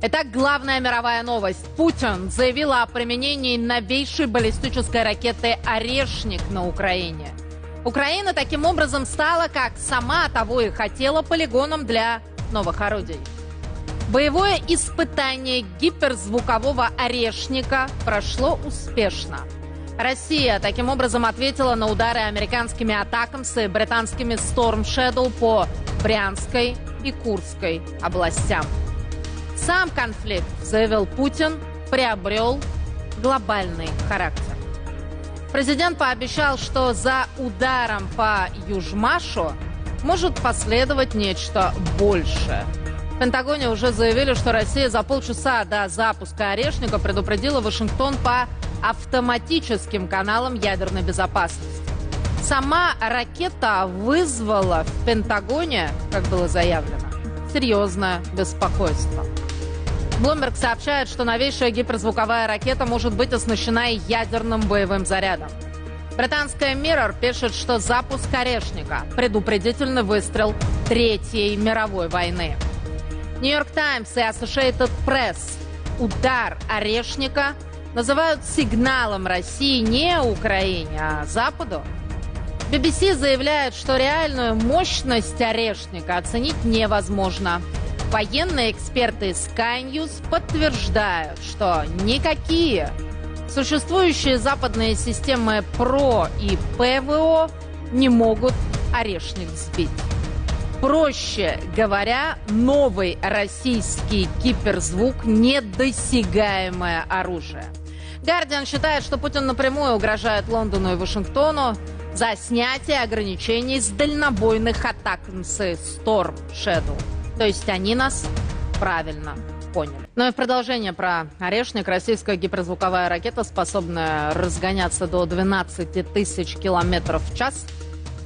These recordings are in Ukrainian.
Итак, главная мировая новость. Путин заявил о применении новейшей баллистической ракеты «Орешник» на Украине. Украина таким образом стала, как сама того и хотела, полигоном для новых орудий. Боевое испытание гиперзвукового «Орешника» прошло успешно. Россия таким образом ответила на удары американскими атакамсы и британскими Storm Shadow по Брянской и Курской областям. Сам конфликт, заявил Путин, приобрел глобальный характер. Президент пообещал, что за ударом по Южмашу может последовать нечто большее. В Пентагоне уже заявили, что Россия за полчаса до запуска «Орешника» предупредила Вашингтон по автоматическим каналам ядерной безопасности. Сама ракета вызвала в Пентагоне, как было заявлено, серьезное беспокойство. Блумберг сообщает, что новейшая гиперзвуковая ракета может быть оснащена и ядерным боевым зарядом. Британская Mirror пишет, что запуск «Орешника» – предупредительный выстрел Третьей мировой войны. Нью-Йорк Таймс и Associated Press удар «Орешника» называют сигналом России не Украине, а Западу. BBC заявляет, что реальную мощность «Орешника» оценить невозможно. Военные эксперты Sky News подтверждают, что никакие существующие западные системы ПРО и ПВО не могут «Орешник» сбить. Проще говоря, новый российский гиперзвук – недосягаемое оружие. Гардиан считает, что Путин напрямую угрожает Лондону и Вашингтону за снятие ограничений с дальнобойных атак с Storm Shadow. То есть они нас правильно поняли. Ну и в продолжение про «Орешник». Российская гиперзвуковая ракета, способная разгоняться до 12 тысяч километров в час,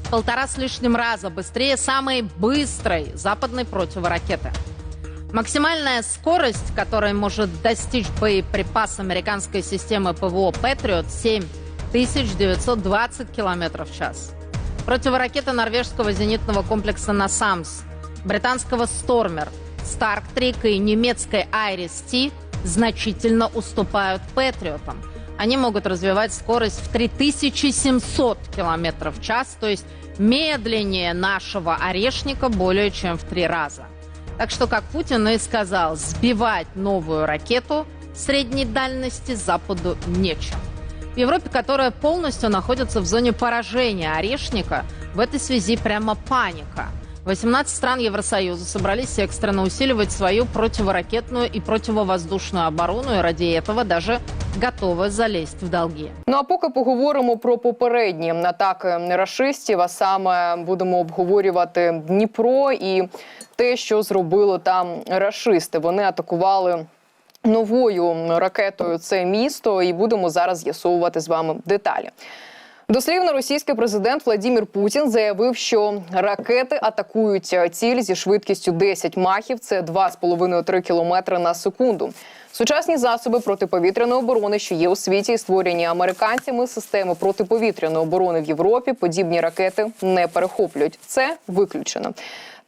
в полтора с лишним раза быстрее самой быстрой западной противоракеты. Максимальная скорость, которой может достичь боеприпас американской системы ПВО «Патриот» 7920 километров в час. Противоракеты норвежского зенитного комплекса «Насамс» британского Stormer, Stark-Trek и немецкой Iris-T значительно уступают Патриотам. Они могут развивать скорость в 3700 км в час, то есть медленнее нашего орешника более чем в три раза. Так что, как Путин и сказал, сбивать новую ракету средней дальности Западу нечем. В Европе, которая полностью находится в зоне поражения орешника, в этой связи прямо паника – 18 стран Евросоюза собрались экстренно усиливать свою противоракетную и противовоздушную оборону, и ради этого даже готовы залезть в долги. Ну а поки поговоримо про попередні атаки рашистів, а саме будемо обговорювати Дніпро і те, що зробили там рашисти. Вони атакували. Новою ракетою це місто, і будемо зараз з'ясовувати з вами деталі. Дослівно російський президент Владимир Путін заявив, що ракети атакують ціль зі швидкістю 10 махів. Це 2,5-3 кілометри на секунду. Сучасні засоби протиповітряної оборони, що є у світі, і створені американцями системи протиповітряної оборони в Європі, подібні ракети не перехоплюють. Це виключено.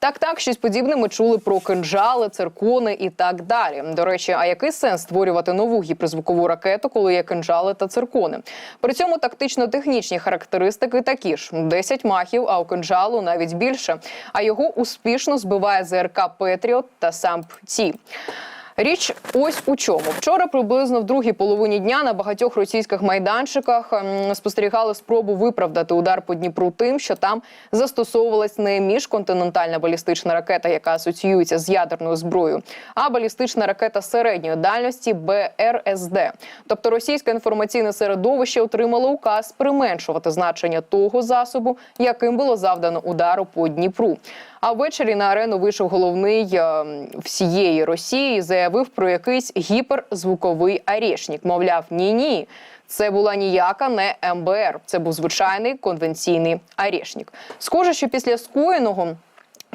Так, так, щось подібне ми чули про кинжали, циркони і так далі. До речі, а який сенс створювати нову гіперзвукову ракету, коли є кинжали та циркони? При цьому тактично-технічні характеристики такі ж: 10 махів, а у кинжалу навіть більше. А його успішно збиває ЗРК Петріот та сам Ті. Річ ось у чому. Вчора приблизно в другій половині дня на багатьох російських майданчиках ем, спостерігали спробу виправдати удар по Дніпру тим, що там застосовувалась не міжконтинентальна балістична ракета, яка асоціюється з ядерною зброєю, а балістична ракета середньої дальності БРСД. Тобто російське інформаційне середовище отримало указ применшувати значення того засобу, яким було завдано удару по Дніпру. А ввечері на арену вийшов головний е, всієї Росії. і Заявив про якийсь гіперзвуковий арешник. Мовляв, ні, ні. Це була ніяка не МБР. Це був звичайний конвенційний арешник. Схоже, що після скоєного.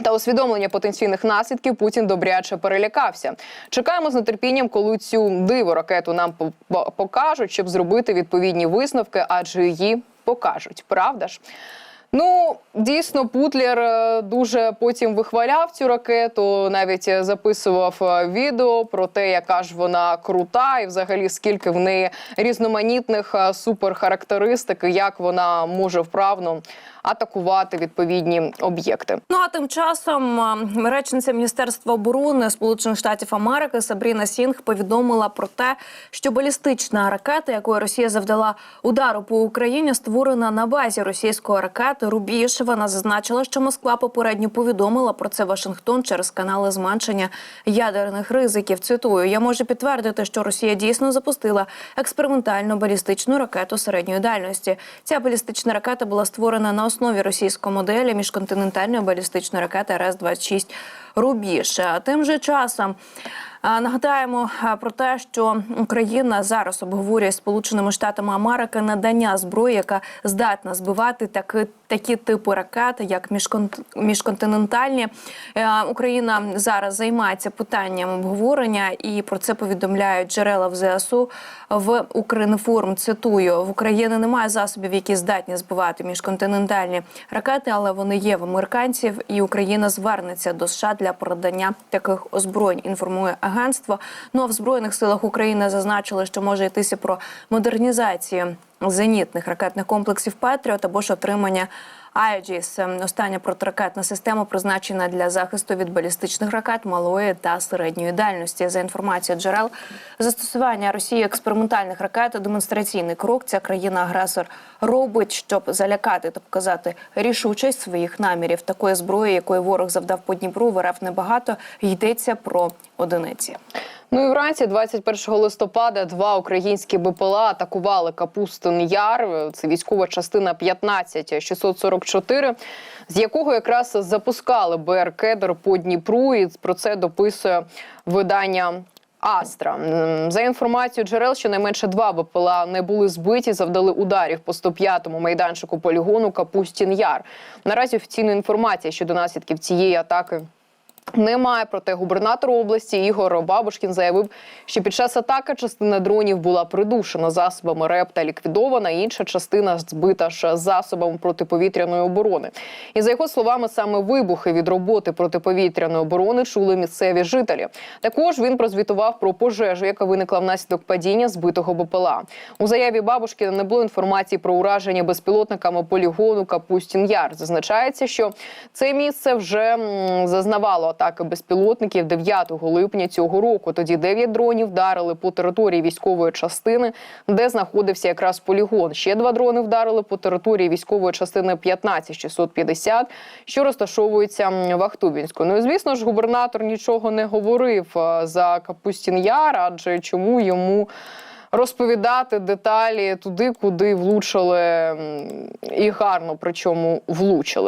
Та усвідомлення потенційних наслідків Путін добряче перелякався. Чекаємо з нетерпінням, коли цю диво ракету нам покажуть, щоб зробити відповідні висновки, адже її покажуть. Правда ж? Ну, дійсно, Путлер е, дуже потім вихваляв цю ракету, навіть е, записував е, відео про те, яка ж вона крута, і взагалі скільки в неї різноманітних суперхарактеристик, і як вона може вправно атакувати відповідні об'єкти. Ну а тим часом речниця Міністерства оборони Сполучених Штатів Америки Сабріна Сінг повідомила про те, що балістична ракета, якою Росія завдала удару по Україні, створена на базі російської ракети Рубіж. Вона зазначила, що Москва попередньо повідомила про це Вашингтон через канали зменшення ядерних ризиків. Цитую, я можу підтвердити, що Росія дійсно запустила експериментальну балістичну ракету середньої дальності. Ця балістична ракета була створена на основі російської моделі міжконтинентальної балістичної ракети РС-26 Рубіж. Тим же часом. Нагадаємо про те, що Україна зараз обговорює Сполученими Штатами Америки надання зброї, яка здатна збивати такі, такі типи ракет, як міжкон- міжконтинентальні. Е, Україна зараз займається питанням обговорення, і про це повідомляють джерела в ЗСУ в Укрінформ. Цитую в Україні немає засобів, які здатні збивати міжконтинентальні ракети, але вони є в американців, і Україна звернеться до США для передання таких озброєнь. Інформує агентство. Ну а в збройних силах України зазначили, що може йтися про модернізацію зенітних ракетних комплексів Петріот або ж отримання. Аеджіс – остання протиракетна система призначена для захисту від балістичних ракет малої та середньої дальності. За інформацією джерел, застосування Росії експериментальних ракет – демонстраційний крок. Ця країна-агресор робить, щоб залякати та показати рішучість своїх намірів. Такої зброї, якої ворог завдав по Дніпру, в РФ небагато. Йдеться про одиниці. Ну і вранці, 21 листопада, два українські БПЛА атакували Капустин Яр. Це військова частина 15644, з якого якраз запускали БР «Кедр» по Дніпру. І про це дописує видання. Астра за інформацією джерел, щонайменше два БПЛА не були збиті, завдали ударів по 105-му майданчику полігону Капустін Яр. Наразі офіційної інформації щодо наслідків цієї атаки немає. Проте губернатор області Ігор Бабушкін заявив, що під час атаки частина дронів була придушена засобами РЕП та ліквідована. Інша частина збита ж засобами протиповітряної оборони. І за його словами, саме вибухи від роботи протиповітряної оборони чули місцеві жителі. Також він прозвітував про пожежу, яка виникла внаслідок падіння збитого БПЛА. У заяві Бабушкіна не було інформації про ураження безпілотниками полігону Капустін Яр. Зазначається, що це місце вже зазнавало атаки безпілотників 9 липня цього року. Тоді 9 дронів вдарили по території військової частини, де знаходився якраз полігон. Ще два дрони вдарили по території військової частини 15650, що розташовується в Ахтубінську. Ну і звісно ж, губернатор нічого не говорив е, за Капустін Яр, адже чому йому. Розповідати деталі туди, куди влучили і гарно, причому влучили.